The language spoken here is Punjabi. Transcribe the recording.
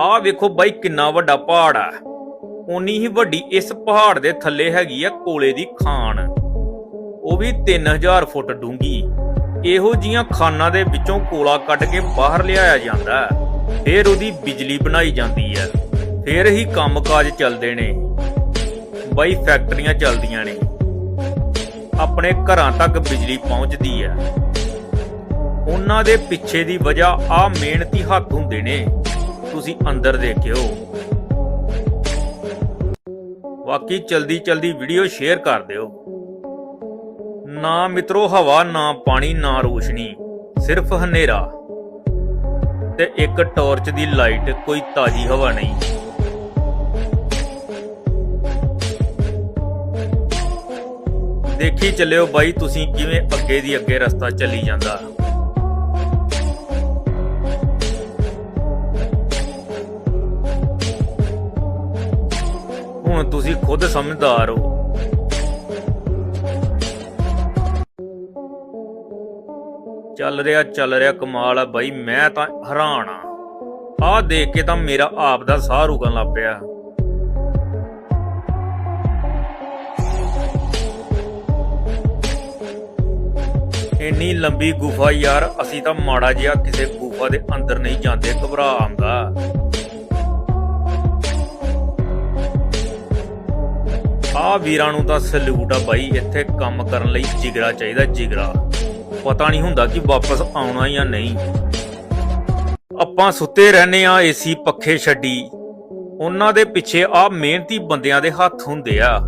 ਆਹ ਵੇਖੋ ਬਾਈ ਕਿੰਨਾ ਵੱਡਾ ਪਹਾੜ ਆ। ਉਨੀ ਹੀ ਵੱਡੀ ਇਸ ਪਹਾੜ ਦੇ ਥੱਲੇ ਹੈਗੀ ਆ ਕੋਲੇ ਦੀ ਖਾਨ ਉਹ ਵੀ 3000 ਫੁੱਟ ਡੂੰਗੀ ਇਹੋ ਜੀਆਂ ਖਾਨਾਂ ਦੇ ਵਿੱਚੋਂ ਕੋਲਾ ਕੱਢ ਕੇ ਬਾਹਰ ਲਿਆਇਆ ਜਾਂਦਾ ਫਿਰ ਉਹਦੀ ਬਿਜਲੀ ਬਣਾਈ ਜਾਂਦੀ ਹੈ। ਫਿਰ ਹੀ ਕੰਮਕਾਜ ਚੱਲਦੇ ਨੇ। ਬਾਈ ਫੈਕਟਰੀਆਂ ਚੱਲਦੀਆਂ ਨੇ। ਆਪਣੇ ਘਰਾਂ ਤੱਕ ਬਿਜਲੀ ਪਹੁੰਚਦੀ ਹੈ। ਉਹਨਾਂ ਦੇ ਪਿੱਛੇ ਦੀ ਵਜ੍ਹਾ ਆ ਮਿਹਨਤੀ ਹੱਥ ਹੁੰਦੇ ਨੇ। ਤੁਸੀਂ ਅੰਦਰ ਦੇਖਿਓ। ਬਾਕੀ ਜਲਦੀ ਜਲਦੀ ਵੀਡੀਓ ਸ਼ੇਅਰ ਕਰ ਦਿਓ। ਨਾ ਮਿੱਤਰੋ, ਹਵਾ, ਨਾ ਪਾਣੀ, ਨਾ ਰੋਸ਼ਨੀ, ਸਿਰਫ ਹਨੇਰਾ। ਤੇ ਇੱਕ ਟਾਰਚ ਦੀ ਲਾਈਟ ਕੋਈ ਤਾਜ਼ੀ ਹਵਾ ਨਹੀਂ। ਦੇਖੀ ਚੱਲਿਓ ਬਾਈ, ਤੁਸੀਂ ਕਿਵੇਂ ਅੱਗੇ ਦੀ ਅੱਗੇ ਰਸਤਾ ਚੱਲੀ ਜਾਂਦਾ। ਹੁਣ ਤੁਸੀਂ ਖੁਦ ਸਮਝਦਾਰ ਹੋ। ਚੱਲ ਰਿਹਾ ਚੱਲ ਰਿਹਾ ਕਮਾਲ ਆ ਬਾਈ, ਮੈਂ ਤਾਂ ਹੈਰਾਨ ਆ। ਆਹ ਦੇਖ ਕੇ ਤਾਂ ਮੇਰਾ ਆਪ ਦਾ ਸਾਹ ਰੁਕਣ ਲੱਗ ਪਿਆ। ਇੰਨੀ ਲੰਬੀ ਗੁਫਾ ਯਾਰ, ਅਸੀਂ ਤਾਂ ਮਾੜਾ ਜਿਹਾ ਕਿਸੇ ਗੁਫਾ ਦੇ ਅੰਦਰ ਨਹੀਂ ਜਾਂਦੇ ਘਬਰਾ ਆਉਂਦਾ ਆ ਵੀਰਾਂ ਨੂੰ ਤਾਂ ਸਲੂਟ ਆ ਬਾਈ, ਇੱਥੇ ਕੰਮ ਕਰਨ ਲਈ ਜਿਗਰਾ ਚਾਹੀਦਾ, ਜਿਗਰਾ। ਪਤਾ ਨਹੀਂ ਹੁੰਦਾ ਕਿ ਵਾਪਸ ਆਉਣਾ ਜਾਂ ਨਹੀਂ। ਆਪਾਂ ਸੁੱਤੇ ਰਹਨੇ ਆ ਏਸੀ ਪੱਖੇ ਛੱਡੀ। ਉਹਨਾਂ ਦੇ ਪਿੱਛੇ ਆ ਮਿਹਨਤੀ ਬੰਦਿਆਂ ਦੇ ਹੱਥ ਹੁੰਦੇ ਆ।